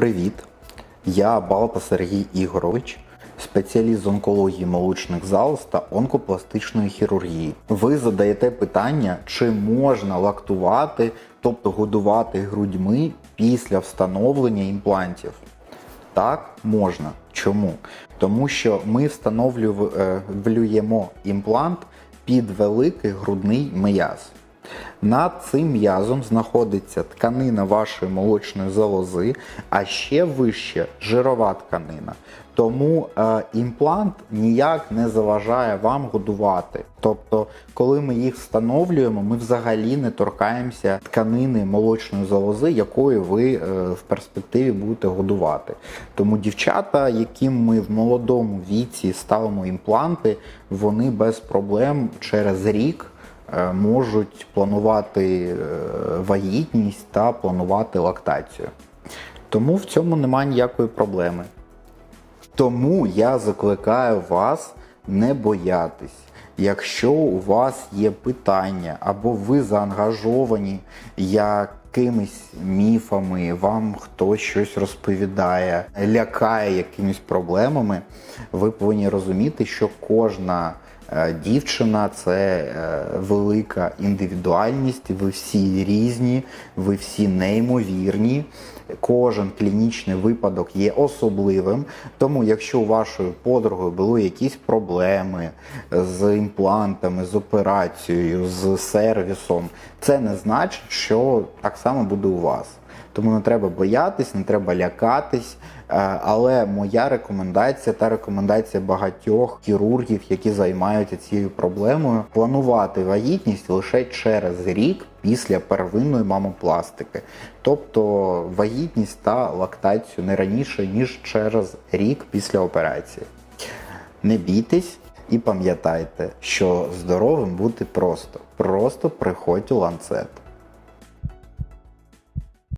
Привіт! Я Балта Сергій Ігорович, спеціаліст з онкології молочних залоз та онкопластичної хірургії. Ви задаєте питання, чи можна лактувати, тобто годувати грудьми після встановлення імплантів. Так, можна. Чому? Тому що ми встановлюємо імплант під великий грудний м'яз. Над цим м'язом знаходиться тканина вашої молочної залози, а ще вище жирова тканина. Тому е, імплант ніяк не заважає вам годувати. Тобто, коли ми їх встановлюємо, ми взагалі не торкаємося тканини молочної залози, якою ви е, в перспективі будете годувати. Тому дівчата, яким ми в молодому віці ставимо імпланти, вони без проблем через рік можуть планувати е, вагітність та планувати лактацію. Тому в цьому немає ніякої проблеми. Тому я закликаю вас не боятись. Якщо у вас є питання або ви заангажовані якимись міфами, вам хтось щось розповідає, лякає якимись проблемами, ви повинні розуміти, що кожна е, дівчина це е, велика індивідуальність, ви всі різні, ви всі неймовірні. Кожен клінічний випадок є особливим. Тому, якщо у вашої подруги були якісь проблеми з імплантами, з операцією, з сервісом, це не значить, що так само буде у вас. Тому не треба боятись, не треба лякатись. Е, Але моя рекомендація та рекомендація багатьох хірургів, які займаються цією проблемою, планувати вагітність лише через рік після первинної мамопластики. Тобто вагітність та лактацію не раніше, ніж через рік після операції. Не бійтесь і пам'ятайте, що здоровим бути просто. Просто приходь у ланцет.